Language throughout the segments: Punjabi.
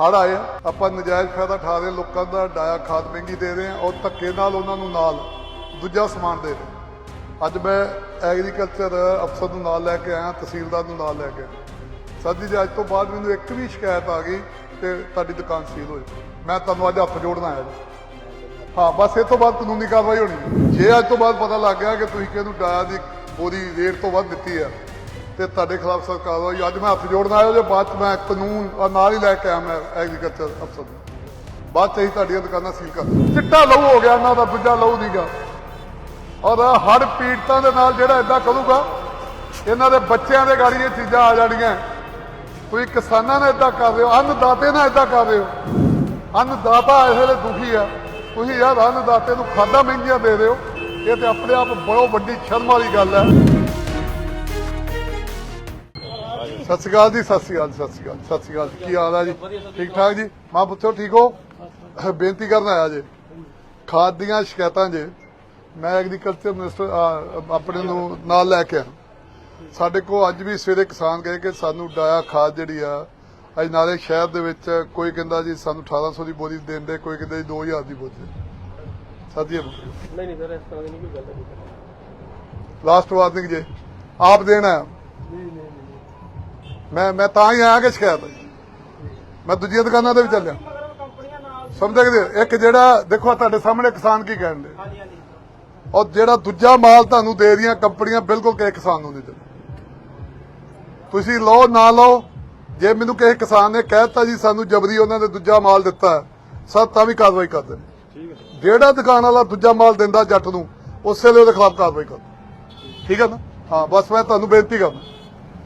ਹੜ ਆਏ ਆਪਾਂ ਨਜਾਇਜ਼ ਫਾਇਦਾ ਉਠਾ ਰਹੇ ਲੋਕਾਂ ਦਾ ਡਾਇਆ ਖਾਦ ਮਹਿੰਗੀ ਦੇ ਰਹੇ ਆ ਔਰ ਧੱਕੇ ਨਾਲ ਉਹਨਾਂ ਨੂੰ ਨਾਲ ਦੂਜਾ ਸਮਾਨ ਦੇ ਰਹੇ ਅੱਜ ਮੈਂ ਐਗਰੀਕਲਚਰ ਅਫਸਰ ਨੂੰ ਨਾਲ ਲੈ ਕੇ ਆਇਆ, ਤਹਿਸੀਲਦਾਰ ਨੂੰ ਨਾਲ ਲੈ ਕੇ ਆਇਆ। ਸਰ ਜੀ, ਜੇ ਅੱਜ ਤੋਂ ਬਾਅਦ ਮੈਨੂੰ ਇੱਕ ਵੀ ਸ਼ਿਕਾਇਤ ਆ ਗਈ ਤੇ ਤੁਹਾਡੀ ਦੁਕਾਨ ਸੀਲ ਹੋ ਜਾਊ। ਮੈਂ ਤੁਹਾਨੂੰ ਅੱਜ ਹੱਥ ਜੋੜਨ ਆਇਆ ਜੀ। ਹਾਂ, ਬਸ ਇਹ ਤੋਂ ਬਾਅਦ ਕਾਨੂੰਨੀ ਕਾਰਵਾਈ ਹੋਣੀ। ਜੇ ਅੱਜ ਤੋਂ ਬਾਅਦ ਪਤਾ ਲੱਗ ਗਿਆ ਕਿ ਤੁਸੀਂ ਕਿਹਨੂੰ ਡਾਇਆ ਦੀ ਬੋਰੀ ਰੇਟ ਤੋਂ ਵੱਧ ਦਿੱਤੀ ਹੈ ਤੇ ਤੁਹਾਡੇ ਖਿਲਾਫ ਸਰ ਕਾਰਵਾਈ ਅੱਜ ਮੈਂ ਹੱਥ ਜੋੜਨ ਆਇਆ ਜੇ ਬਾਅਦ ਚ ਮੈਂ ਕਾਨੂੰਨ ਆ ਨਾਲ ਹੀ ਲੈ ਕੇ ਆਇਆ ਮੈਂ ਐਗਰੀਕਲਚਰ ਅਫਸਰ ਨੂੰ। ਬਾਅਦ ਚ ਹੀ ਤੁਹਾਡੀਆਂ ਦੁਕਾਨਾਂ ਸੀਲ ਕਰ ਚਿੱਟਾ ਲਹੂ ਹੋ ਗਿਆ ਇਹਨਾਂ ਦਾ ਦੂਜਾ ਲਹੂ ਨਹੀਂਗਾ ਔਰ ਹੜ ਪੀੜਤਾਂ ਦੇ ਨਾਲ ਜਿਹੜਾ ਇਦਾਂ ਕਰੂਗਾ, ਇਹਨਾਂ ਦੇ ਬੱਚਿਆਂ ਦੇ ਗਾੜੀ ਇਹ ਚੀਜ਼ਾਂ ਆ ਜਾਣੀਆਂ। ਤੁਸੀਂ ਕਿਸਾਨਾਂ ਨਾਲ ਇਦਾਂ ਕਰ ਰਹੇ ਹੋ ਅੰਨਦਾਤੇ ਨਾਲ ਇਦਾਂ ਕਰ ਰਹੇ। ਹੋ ਅੰਨਦਾਤਾ ਇਸ ਵੇਲੇ ਦੁਖੀ ਆ। ਤੁਸੀਂ ਯਾਰ ਅੰਨਦਾਤੇ ਨੂੰ ਖਾਦਾਂ ਮਹਿੰਗੀਆਂ ਦੇ ਰਹੇ ਹੋ। ਇਹ ਤੇ ਆਪਣੇ ਆਪ ਬਹੁਤ ਵੱਡੀ ਸ਼ਰਮ ਵਾਲੀ ਗੱਲ ਹੈ। ਸਤਿ ਸ਼੍ਰੀ ਅਕਾਲ ਜੀ ਸਤਿ ਸ਼੍ਰੀ ਅਕਾਲ ਸਤਿ ਸ਼੍ਰੀ ਅਕਾਲ ਸਤਿ ਸ਼੍ਰੀ ਅਕਾਲ ਕੀ ਹਾਲ ਹੈ ਜੀ? ਠੀਕ ਠਾਕ ਜੀ? ਮਾਂ ਪੁੱਛੋ ਠੀਕ ਹੋ? ਬੇਨਤੀ ਕਰਨ ਆਇਆ ਜੇ। ਖਾਦ ਦੀਆਂ ਸ਼ਿਕਾਇਤਾਂ ਜੇ। ਮੈਂ ਐਗਰੀਕਲਚਰ ਮਿਨਿਸਟਰ ਆ, ਆਪਣੇ ਨੂੰ ਨਾਲ ਲੈ ਕੇ ਸਾਡੇ ਕੋਲ ਅੱਜ ਵੀ ਸਵੇਰੇ ਕਿਸਾਨ ਗਏ ਕਿ ਸਾਨੂੰ ਡਾਇਆ ਖਾਦ ਜਿਹੜੀ ਆ ਅੱਜ ਨਾਲੇ ਸ਼ਹਿਰ ਦੇ ਵਿੱਚ ਕੋਈ ਕਹਿੰਦਾ ਜੀ ਸਾਨੂੰ 1800 ਦੀ ਬੋਰੀ ਦਿੰਦੇ ਕੋਈ ਕਹਿੰਦਾ ਜੀ 2000 ਦੀ ਬੋਰੀ ਸਾਡੀ ਨਹੀਂ ਨਹੀਂ ਸਰ ਇਸ ਤਰ੍ਹਾਂ ਦੀ ਨਹੀਂ ਕੋਈ ਗੱਲ ਲਾਸਟ ਵਾਰਨਿੰਗ ਜੇ। ਆਪ ਦੇਣਾ। ਮੈਂ ਮੈਂ ਤਾਂ ਹੀ ਆਇਆ ਕਿ ਸ਼ਿਕਾਇਤ। ਮੈਂ ਦੂਜੀਆਂ ਦੁਕਾਨਾਂ ਤੇ ਵੀ ਚੱਲਿਆ। ਸਮਝਦੇ ਕਿ ਇੱਕ ਜਿਹੜਾ ਦੇਖੋ ਤੁਹਾਡੇ ਸਾਹਮਣੇ ਕਿਸਾਨ ਕੀ ਕਹਿੰਦੇ? ਹਾਂਜੀ ਹਾਂਜੀ। ਔਰ ਜਿਹੜਾ ਦੂਜਾ ਮਾਲ ਤੁਹਾਨੂੰ ਦੇ ਰਹੀਆਂ ਕੰਪਨੀਆਂ ਬਿਲਕੁਲ ਕਿਸੇ ਕਿਸਾਨ ਨੂੰ ਨਹੀਂ ਦਿੰਦੇ। ਤੁਸੀਂ ਲਓ ਨਾ ਲਓ ਜੇ ਮੈਨੂੰ ਕਿਸੇ ਕਿਸਾਨ ਨੇ ਕਹਿਤਾ ਜੀ ਸਾਨੂੰ ਜਬਰੀ ਉਹਨਾਂ ਨੇ ਦੂਜਾ ਮਾਲ ਦਿੱਤਾ ਸਰ ਤਾਂ ਵੀ ਕਾਰਵਾਈ ਕਰਦੇ ਨੇ ਠੀਕ ਹੈ ਜਿਹੜਾ ਦੁਕਾਨ ਵਾਲਾ ਦੂਜਾ ਮਾਲ ਦਿੰਦਾ ਜੱਟ ਨੂੰ ਉਸੇ ਵੇਲੇ ਉਹਦੇ ਖਿਲਾਫ ਕਾਰਵਾਈ ਕਰੋ ਠੀਕ ਹੈ ਨਾ? ਹਾਂ ਬਸ ਮੈਂ ਤੁਹਾਨੂੰ ਬੇਨਤੀ ਕਰਦਾ।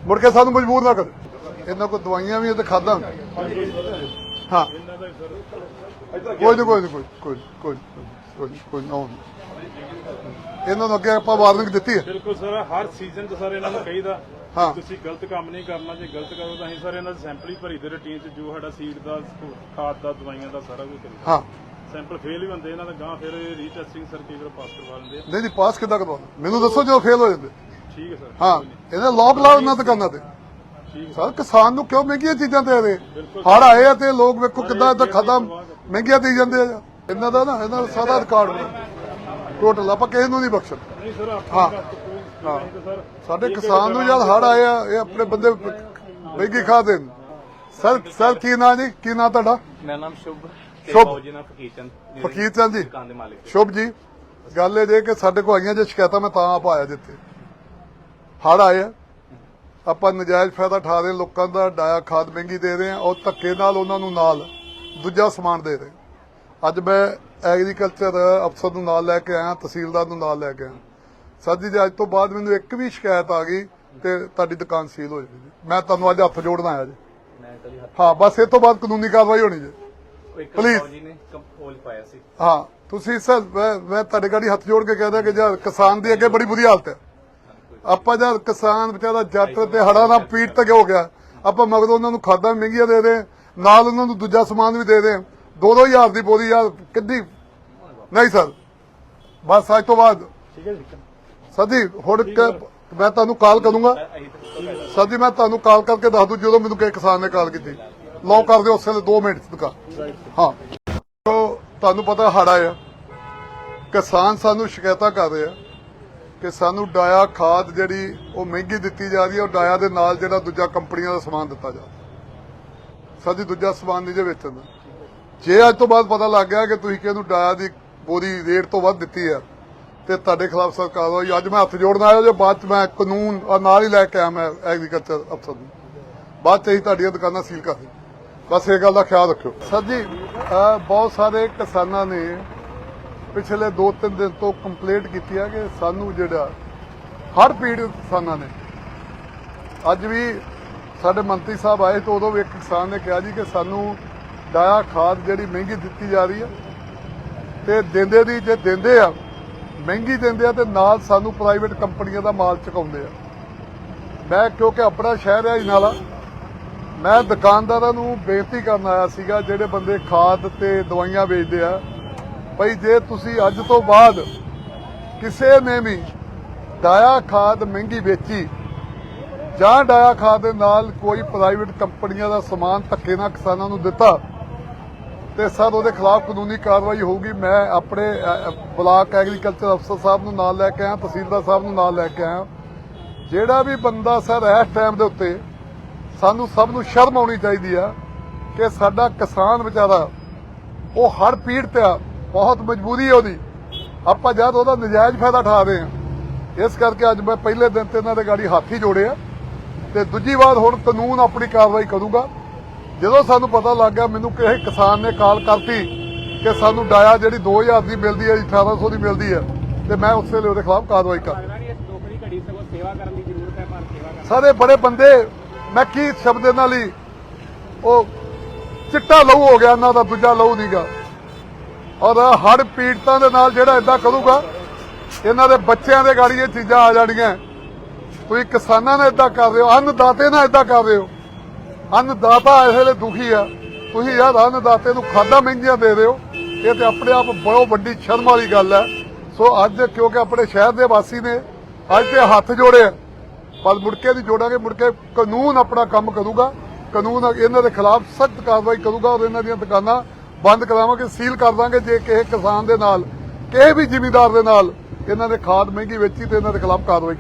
ਮੁੜ ਕੇ ਸਾਨੂੰ ਮਜਬੂਰ ਨਾ ਕਰੋ। ਇਹਨਾਂ ਕੋਲ ਦਵਾਈਆਂ ਵੀ ਤੇ ਖਾਦਾਂ ਹਾਂ। ਕੋਈ ਨਹੀਂ ਕੋਈ ਕੋਈ ਕੋਈ ਕੋਈ ਕੋਈ ਨਾ ਇਹਨਾਂ ਨੂੰ ਅੱਗੇ ਆਪਾਂ ਵਾਰਨਿੰਗ ਦਿੱਤੀ ਹੈ। ਬਿਲਕੁਲ ਸਰ ਹਰ ਸੀਜ਼ਨ 'ਚ ਸਰ ਇਹਨਾਂ ਨੂੰ ਕਹੀਦਾ ਹਾਂ। ਤੁਸੀਂ ਗਲਤ ਕੰਮ ਨਹੀਂ ਕਰਨਾ ਜੇ ਗਲਤ ਕਰੋ ਤਾਂ ਅਸੀਂ ਸਰ ਇਹਨਾਂ ਦੇ ਸੈਂਪਲ ਹੀ ਭਰੀ ਦੇ ਰੂਟੀਨ 'ਚ ਜੋ ਸਾਡਾ ਸੀਡ ਦਾ ਖਾਦ ਦਾ ਦਵਾਈਆਂ ਦਾ ਸਾਰਾ ਕੁਝ ਕਰੀਦਾ। ਹਾਂ। ਸੈਂਪਲ ਫੇਲ ਵੀ ਹੁੰਦੇ ਇਹਨਾਂ ਦਾ ਗਾਂ ਫਿਰ ਰੀਟੈਸਟਿੰਗ ਸਰ ਪਾਸ ਕਰਵਾ ਲੈਂਦੇ ਨਹੀਂ ਨਹੀਂ ਪਾਸ ਕਿੱਦਾਂ ਕਰਵਾਉਣਾ ਮੈਨੂੰ ਦੱਸੋ ਜਦੋਂ ਫੇਲ ਹੋ ਜਾਂਦੇ। ਠੀਕ ਹੈ ਸਰ। ਹਾਂ ਇਹਨਾਂ ਲੋਕ ਲਾਓ ਇਹਨਾਂ ਦੁਕਾਨਾਂ ਤੇ। ਸਰ ਕਿਸਾਨ ਨੂੰ ਕਿਉਂ ਮਹਿੰਗੀਆਂ ਚੀਜ਼ਾਂ ਦੇ ਰਹੇ? ਹੜ ਆਏ ਆ ਤੇ ਲੋਕ ਵੇਖੋ ਕਿੱਦਾਂ ਇਦਾਂ ਖਾਦਾਂ ਮਹਿੰਗੀਆਂ ਦੇ ਜਾਂਦੇ ਆ ਇਹਨਾਂ ਦਾ ਨਾ ਇਹਨਾਂ ਦਾ ਸਾਰਾ ਰਿਕਾਰਡ ਟੋਟਲ ਆਪਾਂ ਕਿਸੇ ਨੂੰ ਨਹੀਂ ਬਖਸ਼ਣ। ਨਹੀਂ ਸਰ ਹਾਂ। ਆਪਾਂ ਹਾਂ। ਸਾਡੇ ਕਿਸਾਨ ਨੂੰ ਜਦ ਹੜ ਆਏ ਆ ਇਹ ਆਪਣੇ ਬੰਦੇ ਮਹਿੰਗੀ ਖਾ ਦੇਣ। ਸਰ ਸਰ ਕੀ ਨਾਂ ਜੀ? ਕੀ ਨਾਂ ਤੁਹਾਡਾ? ਮੇਰਾ ਨਾਮ ਸ਼ੁਭ ਤੇ ਸ਼ੁਭ। ਫੌਜੀ ਨਾਮ ਫਕੀਰ ਚੰਦ। ਫਕੀਰ ਚੰਦ ਜੀ। ਦੁਕਾਨ ਦੇ ਮਾਲਿਕ। ਸ਼ੁਭ ਜੀ ਗੱਲ ਇਹ ਜੇ ਕਿ ਸਾਡੇ ਕੋਲ ਆਈਆਂ ਜੇ ਸ਼ਿਕਾਇਤਾਂ ਮੈਂ ਤਾਂ ਆਪ ਆਇਆ ਜਿੱਥੇ। ਹੜ ਆਏ ਆ। ਆਪਾਂ ਨਜਾਇਜ਼ ਫਾਇਦਾ ਉਠਾ ਰਹੇ ਲੋਕਾਂ ਦਾ ਡਾਇਆ ਖਾਦ ਮਹਿੰਗੀ ਦੇ ਰਹੇ ਆ ਔਰ ਧੱਕੇ ਨਾਲ ਉਹਨਾਂ ਨੂੰ ਨਾਲ ਦੂਜਾ ਸਮਾਨ ਦੇ ਰਹੇ ਅੱਜ ਮੈਂ ਐਗਰੀਕਲਚਰ ਅਫਸਰ ਨੂੰ ਨਾਲ ਲੈ ਕੇ ਆਇਆ ਤਹਿਸੀਲਦਾਰ ਨੂੰ ਨਾਲ ਲੈ ਕੇ ਆਇਆ। ਜੀ ਜੇ ਅੱਜ ਤੋਂ ਬਾਅਦ ਮੈਨੂੰ ਇੱਕ ਵੀ ਸ਼ਿਕਾਇਤ ਆ ਗਈ ਤੇ ਤੁਹਾਡੀ ਦੁਕਾਨ ਸੀਲ ਹੋ ਜਾਏਗੀ ਮੈਂ ਤੁਹਾਨੂੰ ਅੱਜ ਹੱਥ ਜੋੜਨ ਆਇਆ ਜੀ। ਹਾਂ ਬਸ ਇਹ ਤੋਂ ਬਾਅਦ ਕਾਨੂੰਨੀ ਕਾਰਵਾਈ ਹੋਣੀ ਜੀ। ਸੀ। ਹਾਂ ਤੁਸੀਂ ਸਰ ਮੈਂ ਤੁਹਾਡੇ ਗਾੜੀ ਹੱਥ ਜੋੜ ਕੇ ਕਹਿੰਦਾ ਕਿ ਯਾਰ ਕਿਸਾਨ ਦੀ ਅੱਗੇ ਬੜੀ ਬੁਰੀ ਹਾਲਤ ਹੈ। ਆਪਾਂ ਜਦ ਕਿਸਾਨ ਵਿਚਾਰਾ ਜੱਟ ਤੇ ਹੜਾ ਨਾਲ ਪੀੜ ਤੱਕ ਹੋ ਗਿਆ, ਆਪਾਂ ਮਗਰੋਂ ਉਹਨਾਂ ਨੂੰ ਖਾਦਾਂ ਮਹਿੰਗੀਆਂ ਦੇ ਦੇ, ਨਾਲ ਉਹਨਾਂ ਨੂੰ ਦੂਜਾ ਸਮਾਨ ਵੀ ਦੇ ਦੇ। ਦੋ ਦੋ ਦੀ ਬੋਰੀ ਯਾਰ ਕਿੱਡੀ ਨਹੀਂ ਸਰ। ਬਸ ਅੱਜ ਤੋਂ ਬਾਅਦ। ਠੀਕ ਹੈ ਜੀ ਸਰ ਹੁਣ ਮੈਂ ਤੁਹਾਨੂੰ ਕਾਲ ਕਰੂੰਗਾ। ਅਹੀਂ ਸਰ ਮੈਂ ਤੁਹਾਨੂੰ ਕਾਲ ਕਰਕੇ ਦੱਸ ਦੂੰ, ਜਦੋਂ ਮੈਨੂੰ ਕਿਸੇ ਕਿਸਾਨ ਨੇ ਕਾਲ ਕੀਤੀ। ਲੋ ਕਰ ਦਿਓ, ਉਸੇ ਵੇਲੇ 2 ਮਿੰਟ 'ਚ ਹਾਂ। ਤੁਹਾਨੂੰ ਪਤਾ ਹੜਾ ਆ। ਕਿਸਾਨ ਸਾਨੂੰ ਸ਼ਿਕਾਇਤਾਂ ਕਰ ਰਹੇ ਆ। ਕਿ ਸਾਨੂੰ ਡਾਇਆ ਖਾਦ ਜਿਹੜੀ ਉਹ ਮਹਿੰਗੀ ਦਿੱਤੀ ਜਾ ਰਹੀ ਹੈ, ਉਹ ਡਾਇਆ ਦੇ ਨਾਲ ਜਿਹੜਾ ਦੂਜਾ ਕੰਪਨੀਆਂ ਦਾ ਸਮਾਨ ਦਿੱਤਾ ਜਾ ਸਾਡੀ ਦੂਜਾ ਸਮਾਨ ਨਹੀਂ ਜੇ ਵੇਚਣ ਜੇ ਅੱਜ ਤੋਂ ਬਾਅਦ ਪਤਾ ਲੱਗ ਗਿਆ ਕਿ ਤੁਸੀਂ ਕਿਹਨੂੰ ਡਾਇਆ ਦੀ ਬੋਰੀ ਰੇਟ ਤੋਂ ਵੱਧ ਦਿੱਤੀ ਹੈ, ਤੇ ਤੁਹਾਡੇ ਖਿਲਾਫ ਸਰਕਾਰ ਹੋਈ। ਅੱਜ ਮੈਂ ਹੱਥ ਜੋੜਨ ਆਇਆ, ਜੇ ਬਾਅਦ ਚ ਮੈਂ ਕਾਨੂੰਨ ਨਾਲ ਹੀ ਲੈ ਕੇ ਆਇਆ ਮੈਂ ਐਗਰੀਕਲਚਰ ਅਫਸਰ ਨੂੰ। ਬਾਅਦ ਚ ਹੀ ਤੁਹਾਡੀਆਂ ਦੁਕਾਨਾਂ ਸੀਲ ਕਰ ਦਿਓ ਬਸ ਇਹ ਗੱਲ ਦਾ ਖਿਆਲ ਰੱਖਿਓ। ਸਰ ਜੀ ਬਹੁਤ ਸਾਰੇ ਕਿਸਾਨਾਂ ਨੇ ਪਿਛਲੇ 2-3 ਦਿਨ ਤੋਂ ਕੰਪਲੇਂਟ ਕੀਤੀ ਹੈ ਕਿ ਸਾਨੂੰ ਜਿਹੜਾ ਹੜ ਪੀੜਤ ਕਿਸਾਨਾਂ ਨੇ। ਅੱਜ ਵੀ ਸਾਡੇ ਮੰਤਰੀ ਸਾਹਿਬ ਆਏ ਤਾਂ ਉਦੋਂ ਵੀ ਇੱਕ ਕਿਸਾਨ ਨੇ ਕਿਹਾ ਜੀ ਕਿ ਸਾਨੂੰ ਡਾਇਆ ਖਾਦ ਜਿਹੜੀ ਮਹਿੰਗੀ ਦਿੱਤੀ ਜਾ ਰਹੀ ਹੈ ਤੇ ਦਿੰਦੇ ਦੀ ਜੇ ਦਿੰਦੇ ਆ, ਮਹਿੰਗੀ ਦਿੰਦੇ ਆ ਤੇ ਨਾਲ ਸਾਨੂੰ ਪ੍ਰਾਈਵੇਟ ਕੰਪਨੀਆਂ ਦਾ ਮਾਲ ਚੁਕਾਉਂਦੇ ਆ। ਮੈਂ ਕਿਉਂਕਿ ਆਪਣਾ ਸ਼ਹਿਰ ਹੈ ਇਨਾਲਾ, ਮੈਂ ਦੁਕਾਨਦਾਰਾਂ ਨੂੰ ਬੇਨਤੀ ਕਰਨ ਆਇਆ ਸੀਗਾ ਜਿਹੜੇ ਬੰਦੇ ਖਾਦ ਤੇ ਦਵਾਈਆਂ ਵੇਚਦੇ ਆ ਭਈ ਜੇ ਤੁਸੀਂ ਅੱਜ ਤੋਂ ਬਾਅਦ ਕਿਸੇ ਨੇ ਵੀ ਡਾਇਆ ਖਾਦ ਮਹਿੰਗੀ ਵੇਚੀ ਜਾਂ ਡਾਇਆ ਖਾਦ ਦੇ ਨਾਲ ਕੋਈ ਪ੍ਰਾਈਵੇਟ ਕੰਪਨੀਆਂ ਦਾ ਸਮਾਨ ਧੱਕੇ ਨਾਲ ਕਿਸਾਨਾਂ ਨੂੰ ਦਿੱਤਾ, ਤੇ ਸਰ ਉਹਦੇ ਖਿਲਾਫ ਕਾਨੂੰਨੀ ਕਾਰਵਾਈ ਹੋਊਗੀ, ਮੈਂ ਆਪਣੇ ਬਲਾਕ ਐਗਰੀਕਲਚਰ ਅਫਸਰ ਸਾਹਿਬ ਨੂੰ ਨਾਲ ਲੈ ਕੇ ਆਇਆ, ਤਹਿਸੀਲਦਾਰ ਸਾਹਿਬ ਨੂੰ ਨਾਲ ਲੈ ਕੇ ਆਇਆ। ਜਿਹੜਾ ਵੀ ਬੰਦਾ ਸਰ ਇਸ ਟਾਈਮ ਦੇ ਉੱਤੇ ਸਾਨੂੰ ਸਭ ਨੂੰ ਸ਼ਰਮ ਆਉਣੀ ਚਾਹੀਦੀ ਆ ਕਿ ਸਾਡਾ ਕਿਸਾਨ ਵਿਚਾਰਾ ਉਹ ਹੜ ਪੀੜਤ ਆ ਬਹੁਤ ਮਜਬੂਰੀ ਹੈ ਉਹਦੀ। ਆਪਾਂ ਜਦ ਉਹਦਾ ਨਜਾਇਜ਼ ਫਾਇਦਾ ਰਹੇ ਆ ਇਸ ਕਰਕੇ ਅੱਜ ਮੈਂ ਪਹਿਲੇ ਦਿਨ ਤੇ ਇਹਨਾਂ ਦੇ ਗਾੜੀ ਹੱਥ ਹੀ ਜੋੜੇ ਆ। ਤੇ ਦੂਜੀ ਵਾਰ ਹੁਣ ਕਾਨੂੰਨ ਆਪਣੀ ਕਾਰਵਾਈ ਕਰੂਗਾ। ਜਦੋਂ ਸਾਨੂੰ ਪਤਾ ਲੱਗ ਗਿਆ ਮੈਨੂੰ ਕਿਸੇ ਕਿਸਾਨ ਨੇ ਕਾਲ ਕਰਤੀ ਕਿ ਸਾਨੂੰ ਡਾਇਆ ਜਿਹੜੀ 2000 ਦੀ ਮਿਲਦੀ ਹੈ 1800 ਦੀ ਮਿਲਦੀ ਹੈ ਤੇ ਮੈਂ ਉਸੇ ਵੇਲੇ ਉਹਦੇ ਖਿਲਾਫ ਕਾਰਵਾਈ ਕਰ ਹੈ ਸਾਰੇ ਬੜੇ ਬੰਦੇ ਮੈਂ ਕੀ ਸ਼ਬਦ ਇਹਨਾਂ ਲਈ ਉਹ ਚਿੱਟਾ ਲਹੂ ਹੋ ਗਿਆ ਇਹਨਾਂ ਦਾ ਦੂਜਾ ਲਹੂ ਨਹੀਂਗਾ ਔਰ ਹੜ ਪੀੜਤਾਂ ਦੇ ਨਾਲ ਜਿਹੜਾ ਇਦਾਂ ਕਰੂਗਾ, ਇਹਨਾਂ ਦੇ ਬੱਚਿਆਂ ਦੇ ਗਾੜੀ ਇਹ ਚੀਜ਼ਾਂ ਆ ਜਾਣੀਆਂ ਤੁਸੀਂ ਕਿਸਾਨਾਂ ਨਾਲ ਇਦਾਂ ਕਰ ਰਹੇ ਹੋ, ਅੰਨਦਾਤੇ ਨਾਲ ਇਦਾਂ ਕਰ ਰਹੇ ਹੋ। ਅੰਨਦਾਤਾ ਇਸ ਵੇਲੇ ਦੁਖੀ ਆ। ਤੁਸੀਂ ਯਾਰ ਅੰਨਦਾਤੇ ਨੂੰ ਖਾਦਾਂ ਮਹਿੰਗੀਆਂ ਦੇ ਰਹੇ ਹੋ। ਇਹ ਤੇ ਆਪਣੇ ਆਪ ਬਹੁਤ ਵੱਡੀ ਸ਼ਰਮ ਵਾਲੀ ਗੱਲ ਹੈ ਸੋ ਅੱਜ ਕਿਉਂਕਿ ਆਪਣੇ ਸ਼ਹਿਰ ਦੇ ਵਾਸੀ ਨੇ, ਅੱਜ ਤੇ ਹੱਥ ਜੋੜੇ ਪਰ ਮੁੜ ਕੇ ਨਹੀਂ ਜੋੜਾਂਗੇ ਮੁੜ ਕੇ ਕਾਨੂੰਨ ਆਪਣਾ ਕੰਮ ਕਰੂਗਾ। ਕਾਨੂੰਨ ਇਹਨਾਂ ਦੇ ਖਿਲਾਫ ਸਖਤ ਕਾਰਵਾਈ ਕਰੂਗਾ ਔਰ ਇਹਨਾਂ ਦੀਆਂ ਦੁਕਾਨਾਂ ਬੰਦ ਕਰਾਵਾਂਗੇ ਸੀਲ ਕਰ ਦਾਂਗੇ ਜੇ ਕਿਸੇ ਕਿਸਾਨ ਦੇ ਨਾਲ, ਕਿਸੇ ਵੀ ਜ਼ਿਮੀਂਦਾਰ ਦੇ ਨਾਲ ਇਹਨਾਂ ਨੇ ਖਾਦ ਮਹਿੰਗੀ ਵੇਚੀ ਤੇ ਇਹਨਾਂ ਦੇ ਖਿਲਾਫ ਕਾਰਵਾਈ